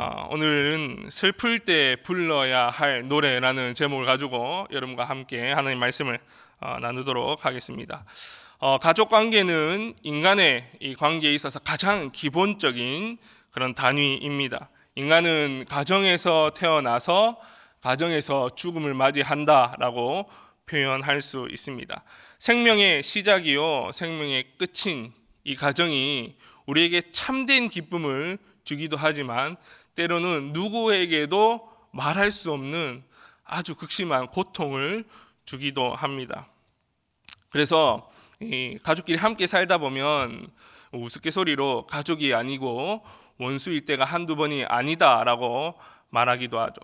어, 오늘은 슬플 때 불러야 할 노래라는 제목을 가지고 여러분과 함께 하나님 말씀을 어, 나누도록 하겠습니다. 어, 가족 관계는 인간의 이 관계에 있어서 가장 기본적인 그런 단위입니다. 인간은 가정에서 태어나서 가정에서 죽음을 맞이한다라고 표현할 수 있습니다. 생명의 시작이요, 생명의 끝인 이 가정이 우리에게 참된 기쁨을 주기도 하지만 때로는 누구에게도 말할 수 없는 아주 극심한 고통을 주기도 합니다. 그래서 이 가족끼리 함께 살다 보면 우스갯소리로 가족이 아니고 원수일 때가 한두 번이 아니다라고 말하기도 하죠.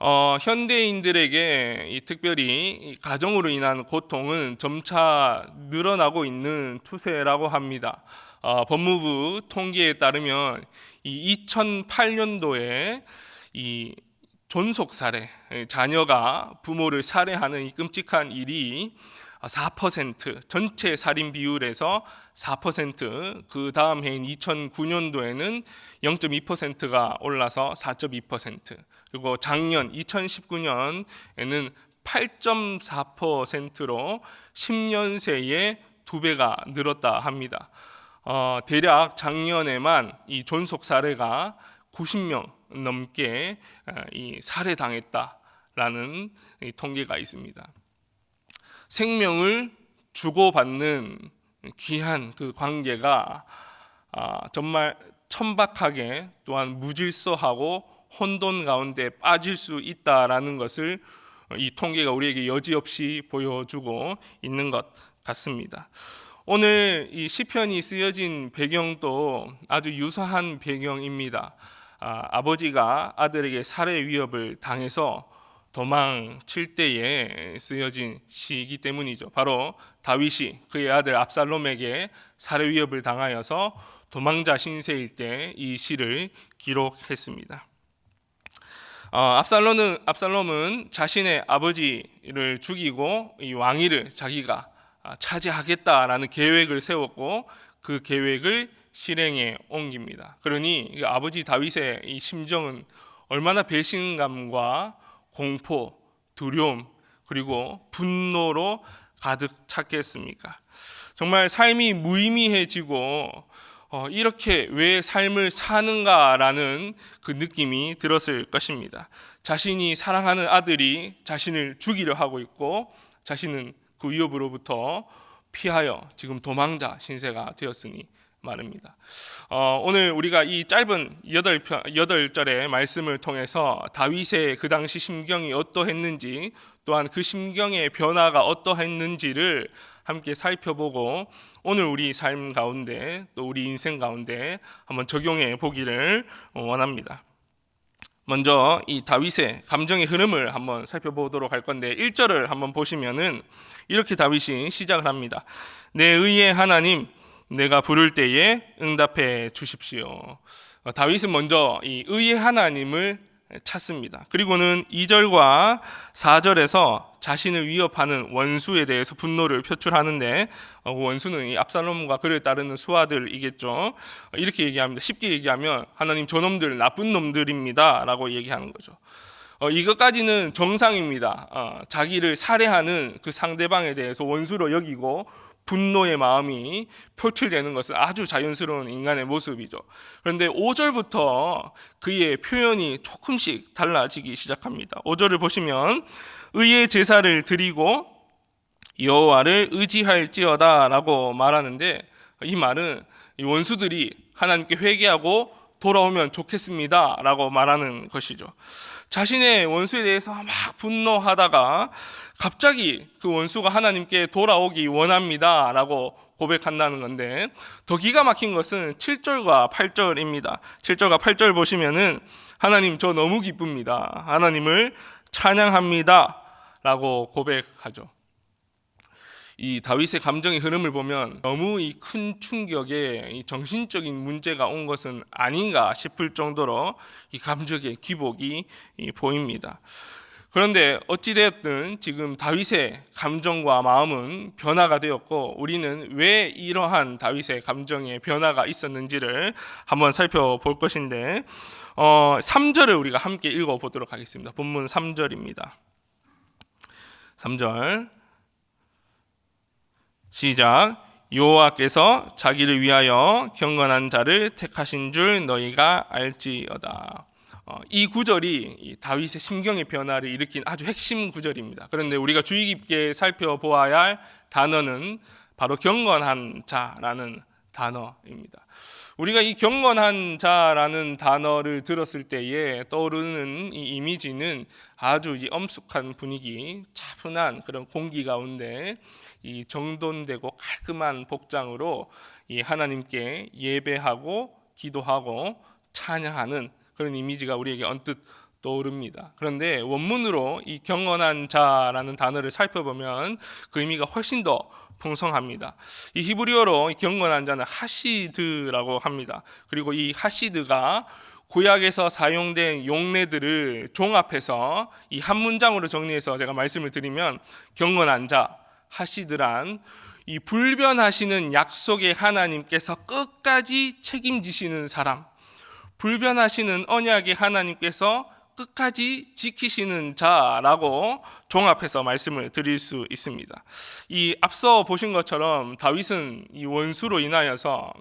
어, 현대인들에게 이 특별히 이 가정으로 인한 고통은 점차 늘어나고 있는 추세라고 합니다. 어, 법무부 통계에 따르면 이 2008년도에 이 존속 살해, 자녀가 부모를 살해하는 이 끔찍한 일이 4% 전체 살인 비율에서 4%그 다음 해인 2009년도에는 0.2%가 올라서 4.2% 그리고 작년 2019년에는 8.4%로 10년 새에 두 배가 늘었다 합니다. 어, 대략 작년에만 이 존속 사례가 90명 넘게 어, 이 살해당했다라는 이 통계가 있습니다. 생명을 주고받는 귀한 그 관계가 아, 정말 천박하게 또한 무질서하고 혼돈 가운데 빠질 수 있다라는 것을 이 통계가 우리에게 여지없이 보여주고 있는 것 같습니다. 오늘 이 시편이 쓰여진 배경도 아주 유사한 배경입니다. 아, 버지가 아들에게 살해 위협을 당해서 도망칠 때에 쓰여진 시이기 때문이죠. 바로 다윗이 그의 아들 압살롬에게 살해 위협을 당하여서 도망자 신세일 때 이 시를 기록했습니다. 어, 압살롬은 압살롬은 자신의 아버지를 죽이고 이 왕위를 자기가 아, 차지하겠다라는 계획을 세웠고 그 계획을 실행에 옮깁니다. 그러니 아버지 다윗의 이 심정은 얼마나 배신감과 공포, 두려움, 그리고 분노로 가득 찼겠습니까? 정말 삶이 무의미해지고 어, 이렇게 왜 삶을 사는가라는 그 느낌이 들었을 것입니다. 자신이 사랑하는 아들이 자신을 죽이려 하고 있고 자신은 그 위협으로부터 피하여 지금 도망자 신세가 되었으니 말입니다. 어, 오늘 우리가 이 짧은 여덟 편 여덟 절의 말씀을 통해서 다윗의 그 당시 심경이 어떠했는지 또한 그 심경의 변화가 어떠했는지를 함께 살펴보고 오늘 우리 삶 가운데 또 우리 인생 가운데 한번 적용해 보기를 원합니다. 먼저 이 다윗의 감정의 흐름을 한번 살펴보도록 할 건데 1절을 한번 보시면은 이렇게 다윗이 시작을 합니다. 내 의의 하나님 내가 부를 때에 응답해 주십시오. 어, 다윗은 먼저 이 의의 하나님을 찾습니다. 그리고는 2절과 4절에서 자신을 위협하는 원수에 대해서 분노를 표출하는데 어, 그 원수는 이 압살롬과 그를 따르는 수하들이겠죠. 어, 이렇게 얘기합니다. 쉽게 얘기하면 하나님 저놈들 나쁜 놈들입니다라고 얘기하는 거죠. 어, 이것까지는 정상입니다. 어, 자기를 살해하는 그 상대방에 대해서 원수로 여기고 분노의 마음이 표출되는 것은 아주 자연스러운 인간의 모습이죠. 그런데 5절부터 그의 표현이 조금씩 달라지기 시작합니다. 5절을 보시면 의의 제사를 드리고 여호와를 의지할지어다라고 말하는데 이 말은 원수들이 하나님께 회개하고 돌아오면 좋겠습니다라고 말하는 것이죠. 자신의 원수에 대해서 막 분노하다가 갑자기 그 원수가 하나님께 돌아오기 원합니다 라고 고백한다는 건데 더 기가 막힌 것은 7절과 8절입니다. 7절과 8절 보시면은 하나님 저 너무 기쁩니다. 하나님을 찬양합니다 라고 고백하죠. 이 다윗의 감정의 흐름을 보면 너무 이 큰 충격에 이 정신적인 문제가 온 것은 아닌가 싶을 정도로 이 감정의 기복이 보입니다. 그런데 어찌되었든 지금 다윗의 감정과 마음은 변화가 되었고 우리는 왜 이러한 다윗의 감정의 변화가 있었는지를 한번 살펴볼 것인데 어, 3절을 우리가 함께 읽어 보도록 하겠습니다. 본문 3절입니다. 3절 시작 여호와께서 자기를 위하여 경건한 자를 택하신 줄 너희가 알지어다. 어, 이 구절이 이 다윗의 심경의 변화를 일으킨 아주 핵심 구절입니다. 그런데 우리가 주의 깊게 살펴보아야 할 단어는 바로 경건한 자라는 단어입니다. 우리가 이 경건한 자라는 단어를 들었을 때에 떠오르는 이 이미지는 아주 이 엄숙한 분위기, 차분한 그런 공기 가운데 이 정돈되고 깔끔한 복장으로 이 하나님께 예배하고 기도하고 찬양하는 그런 이미지가 우리에게 언뜻 떠오릅니다. 그런데 원문으로 이 경건한 자라는 단어를 살펴보면 그 의미가 훨씬 더 풍성합니다. 이 히브리어로 이 경건한 자는 하시드라고 합니다. 그리고 이 하시드가 구약에서 사용된 용례들을 종합해서 이 한 문장으로 정리해서 제가 말씀을 드리면 경건한 자 하시드란 이 불변하시는 약속의 하나님께서 끝까지 책임지시는 사람 불변하시는 언약의 하나님께서 끝까지 지키시는 자라고 종합해서 말씀을 드릴 수 있습니다. 이 앞서 보신 것처럼 다윗은 이 원수로 인하여서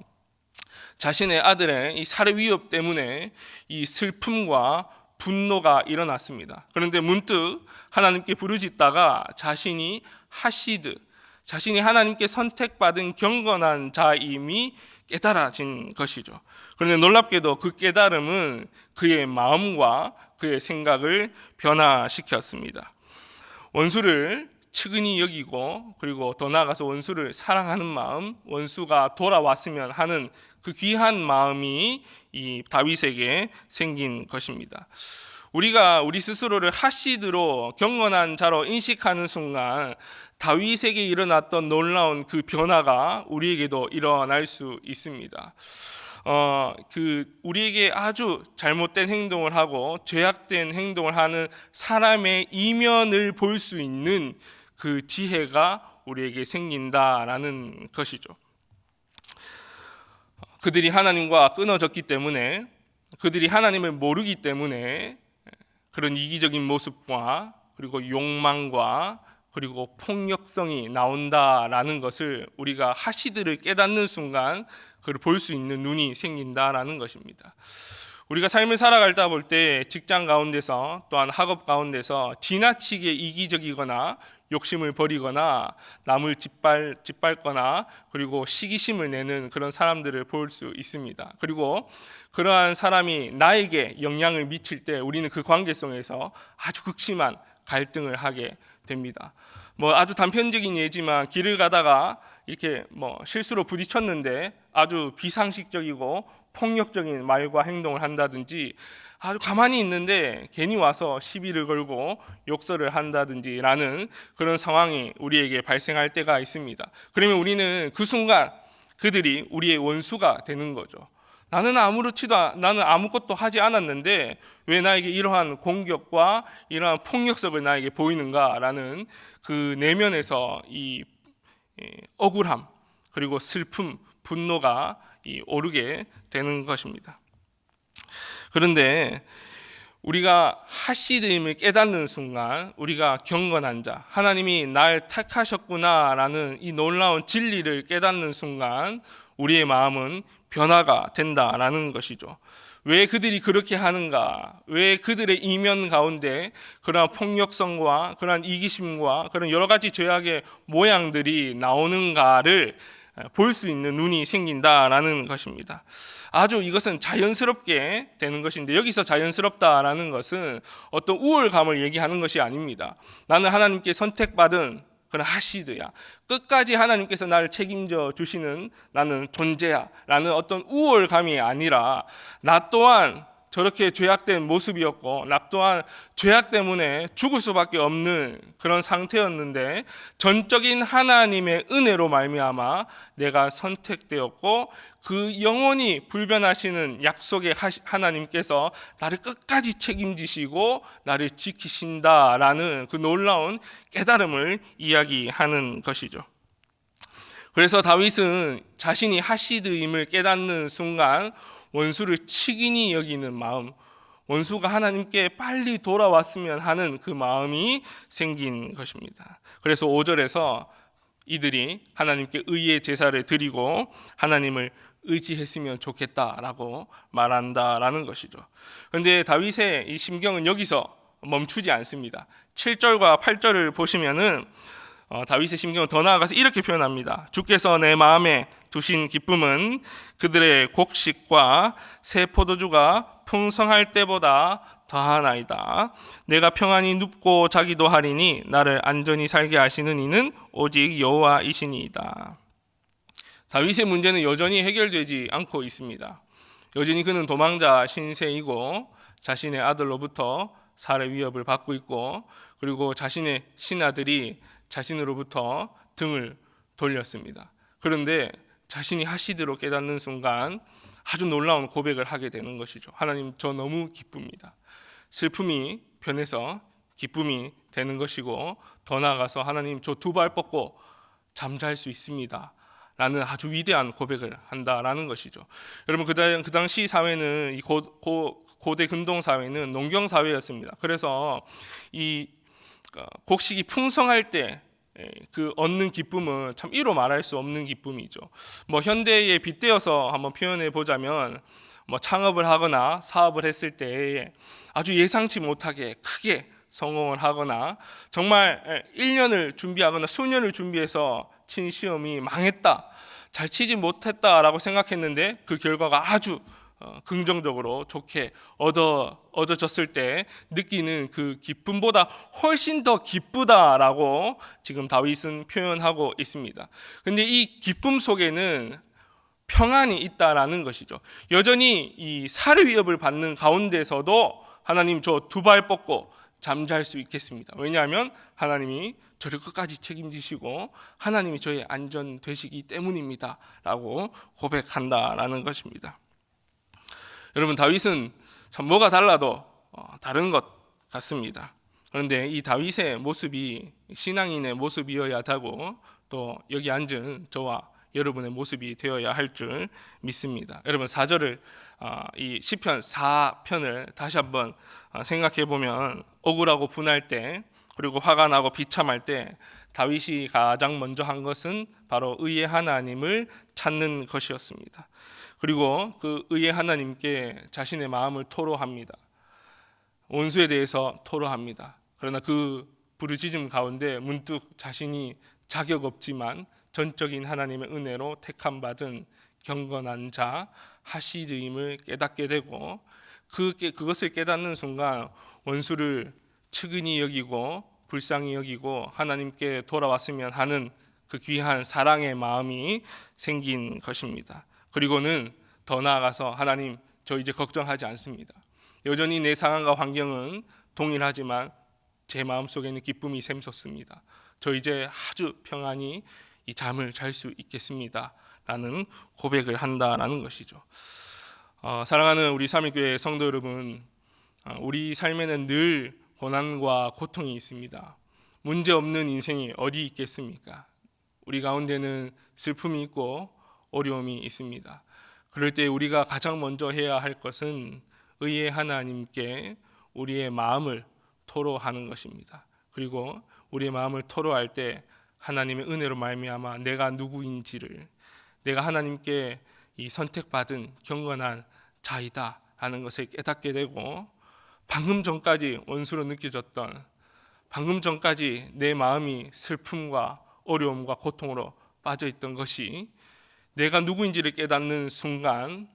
자신의 아들의 이 살해 위협 때문에 이 슬픔과 분노가 일어났습니다. 그런데 문득 하나님께 부르짖다가 자신이 하시드, 자신이 하나님께 선택받은 경건한 자임이 깨달아진 것이죠. 그런데 놀랍게도 그 깨달음은 그의 마음과 그의 생각을 변화시켰습니다. 원수를 측은히 여기고 그리고 더 나아가서 원수를 사랑하는 마음, 원수가 돌아왔으면 하는 그 귀한 마음이 이 다윗에게 생긴 것입니다. 우리가 우리 스스로를 하시드로 경건한 자로 인식하는 순간 다윗에게 일어났던 놀라운 그 변화가 우리에게도 일어날 수 있습니다. 어, 그 우리에게 아주 잘못된 행동을 하고 죄악된 행동을 하는 사람의 이면을 볼 수 있는 그 지혜가 우리에게 생긴다라는 것이죠. 그들이 하나님과 끊어졌기 때문에 그들이 하나님을 모르기 때문에 그런 이기적인 모습과 그리고 욕망과 그리고 폭력성이 나온다라는 것을 우리가 하시들을 깨닫는 순간 그걸 볼 수 있는 눈이 생긴다라는 것입니다. 우리가 삶을 살아갈다 볼때 직장 가운데서 또한 학업 가운데서 지나치게 이기적이거나 욕심을 버리거나 남을 짓밟, 짓밟거나 그리고 시기심을 내는 그런 사람들을 볼 수 있습니다. 그리고 그러한 사람이 나에게 영향을 미칠 때 우리는 그 관계 속에서 아주 극심한 갈등을 하게 됩니다. 뭐 아주 단편적인 예지만 길을 가다가 이렇게 뭐 실수로 부딪혔는데 아주 비상식적이고 폭력적인 말과 행동을 한다든지 아주 가만히 있는데 괜히 와서 시비를 걸고 욕설을 한다든지라는 그런 상황이 우리에게 발생할 때가 있습니다. 그러면 우리는 그 순간 그들이 우리의 원수가 되는 거죠. 나는 아무렇지도 나는 아무것도 하지 않았는데 왜 나에게 이러한 공격과 이러한 폭력성을 나에게 보이는가라는 그 내면에서 이 억울함 그리고 슬픔, 분노가 오르게 되는 것입니다. 그런데 우리가 하시드임을 깨닫는 순간 우리가 경건한 자, 하나님이 날 택하셨구나라는 이 놀라운 진리를 깨닫는 순간 우리의 마음은 변화가 된다라는 것이죠. 왜 그들이 그렇게 하는가? 왜 그들의 이면 가운데 그러한 폭력성과 그러한 이기심과 그런 여러 가지 죄악의 모양들이 나오는가를 볼 수 있는 눈이 생긴다라는 것입니다. 아주 이것은 자연스럽게 되는 것인데 여기서 자연스럽다라는 것은 어떤 우월감을 얘기하는 것이 아닙니다. 나는 하나님께 선택받은 그런 하시드야. 끝까지 하나님께서 나를 책임져 주시는 나는 존재야. 라는 어떤 우월감이 아니라 나 또한 저렇게 죄악된 모습이었고 나 또한 죄악 때문에 죽을 수밖에 없는 그런 상태였는데 전적인 하나님의 은혜로 말미암아 내가 선택되었고 그 영원히 불변하시는 약속의 하나님께서 나를 끝까지 책임지시고 나를 지키신다라는 그 놀라운 깨달음을 이야기하는 것이죠. 그래서 다윗은 자신이 하시드임을 깨닫는 순간 원수를 치긴히 여기는 마음, 원수가 하나님께 빨리 돌아왔으면 하는 그 마음이 생긴 것입니다. 그래서 5절에서 이들이 하나님께 의의 제사를 드리고 하나님을 의지했으면 좋겠다라고 말한다라는 것이죠. 그런데 다윗의 이 심경은 여기서 멈추지 않습니다. 7절과 8절을 보시면은 어, 다윗의 심경은 더 나아가서 이렇게 표현합니다. 주께서 내 마음에 두신 기쁨은 그들의 곡식과 새 포도주가 풍성할 때보다 더하나이다. 내가 평안히 눕고 자기도 하리니 나를 안전히 살게 하시는 이는 오직 여호와이시니이다. 다윗의 문제는 여전히 해결되지 않고 있습니다. 여전히 그는 도망자 신세이고 자신의 아들로부터 살해 위협을 받고 있고 그리고 자신의 신하들이 자신으로부터 등을 돌렸습니다. 그런데 자신이 하시드로 깨닫는 순간 아주 놀라운 고백을 하게 되는 것이죠. 하나님, 저 너무 기쁩니다. 슬픔이 변해서 기쁨이 되는 것이고 더 나아가서 하나님, 저 두 발 뻗고 잠잘 수 있습니다. 라는 아주 위대한 고백을 한다라는 것이죠. 여러분 그, 당, 그 당시 사회는 이 고, 고, 고대 근동 사회는 농경 사회였습니다. 그래서 이 어, 곡식이 풍성할 때 그 얻는 기쁨은 참 이로 말할 수 없는 기쁨이죠. 뭐 현대에 빗대어서 한번 표현해 보자면 뭐 창업을 하거나 사업을 했을 때 아주 예상치 못하게 크게 성공을 하거나 정말 1년을 준비하거나 수년을 준비해서 친 시험이 망했다. 잘 치지 못했다라고 생각했는데 그 결과가 아주 어, 긍정적으로 좋게 얻어 얻어졌을 때 느끼는 그 기쁨보다 훨씬 더 기쁘다라고 지금 다윗은 표현하고 있습니다. 근데 이 기쁨 속에는 평안이 있다라는 것이죠. 여전히 이 살해 위협을 받는 가운데서도 하나님 저 두 발 뻗고 잠잘 수 있겠습니다. 왜냐하면 하나님이 저를 끝까지 책임지시고 하나님이 저의 안전 되시기 때문입니다라고 고백한다라는 것입니다. 여러분 다윗은 참 뭐가 달라도 어, 다른 것 같습니다. 그런데 이 다윗의 모습이 신앙인의 모습이어야 하고 또 여기 앉은 저와 여러분의 모습이 되어야 할 줄 믿습니다. 여러분 4절을 어, 이 시편 4편을 다시 한번 어, 생각해 보면 억울하고 분할 때 그리고 화가 나고 비참할 때 다윗이 가장 먼저 한 것은 바로 의의 하나님을 찾는 것이었습니다. 그리고 그 의의 하나님께 자신의 마음을 토로합니다. 원수에 대해서 토로합니다. 그러나 그 부르짖음 가운데 문득 자신이 자격 없지만 전적인 하나님의 은혜로 택함 받은 경건한 자 하시드임을 깨닫게 되고 그 그것을 깨닫는 순간 원수를 측은히 여기고 불쌍히 여기고 하나님께 돌아왔으면 하는 그 귀한 사랑의 마음이 생긴 것입니다. 그리고는 더 나아가서 하나님 저 이제 걱정하지 않습니다. 여전히 내 상황과 환경은 동일하지만 제 마음 속에는 기쁨이 샘솟습니다. 저 이제 아주 평안히 이 잠을 잘 수 있겠습니다 라는 고백을 한다라는 것이죠. 어, 사랑하는 우리 삼위교회 성도 여러분, 어, 우리 삶에는 늘 고난과 고통이 있습니다. 문제 없는 인생이 어디 있겠습니까? 우리 가운데는 슬픔이 있고 어려움이 있습니다. 그럴 때 우리가 가장 먼저 해야 할 것은 의의 하나님께 우리의 마음을 토로하는 것입니다. 그리고 우리의 마음을 토로할 때 하나님의 은혜로 말미암아 내가 누구인지를 내가 하나님께 이 선택받은 경건한 자이다 하는 것을 깨닫게 되고 방금 전까지 원수로 느껴졌던 방금 전까지 내 마음이 슬픔과 어려움과 고통으로 빠져 있던 것이 내가 누구인지를 깨닫는 순간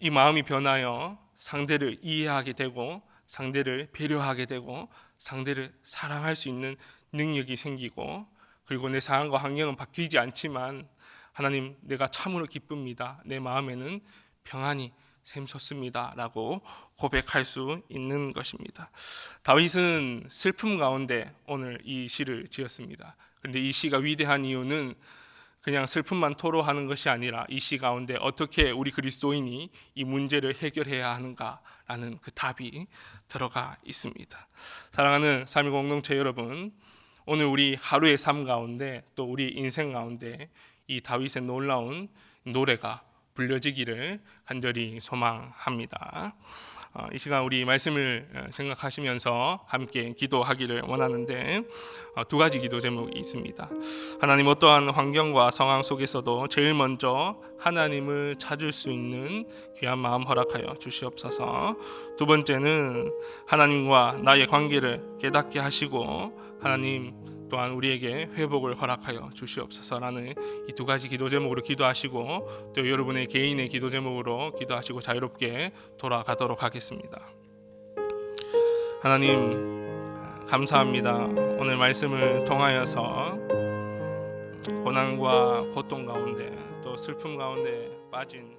이 마음이 변하여 상대를 이해하게 되고 상대를 배려하게 되고 상대를 사랑할 수 있는 능력이 생기고 그리고 내 상황과 환경은 바뀌지 않지만 하나님 내가 참으로 기쁩니다. 내 마음에는 평안이 샘솟습니다라고 고백할 수 있는 것입니다. 다윗은 슬픔 가운데 오늘 이 시를 지었습니다. 그런데 이 시가 위대한 이유는 그냥 슬픔만 토로하는 것이 아니라 이 시 가운데 어떻게 우리 그리스도인이 이 문제를 해결해야 하는가라는 그 답이 들어가 있습니다. 사랑하는 삼위 공동체 여러분, 오늘 우리 하루의 삶 가운데 또 우리 인생 가운데 이 다윗의 놀라운 노래가 불려지기를 간절히 소망합니다. 어, 이 시간 우리 말씀을 어, 생각하시면서 함께 기도하기를 원하는데 어, 두 가지 기도 제목이 있습니다. 하나님 어떠한 환경과 상황 속에서도 제일 먼저 하나님을 찾을 수 있는 귀한 마음 허락하여 주시옵소서. 두 번째는 하나님과 나의 관계를 깨닫게 하시고 하나님 또한 우리에게 회복을 허락하여 주시옵소서라는 이 두 가지 기도 제목으로 기도하시고 또 여러분의 개인의 기도 제목으로 기도하시고 자유롭게 돌아가도록 하겠습니다. 하나님 감사합니다. 오늘 말씀을 통하여서 고난과 고통 가운데 또 슬픔 가운데 빠진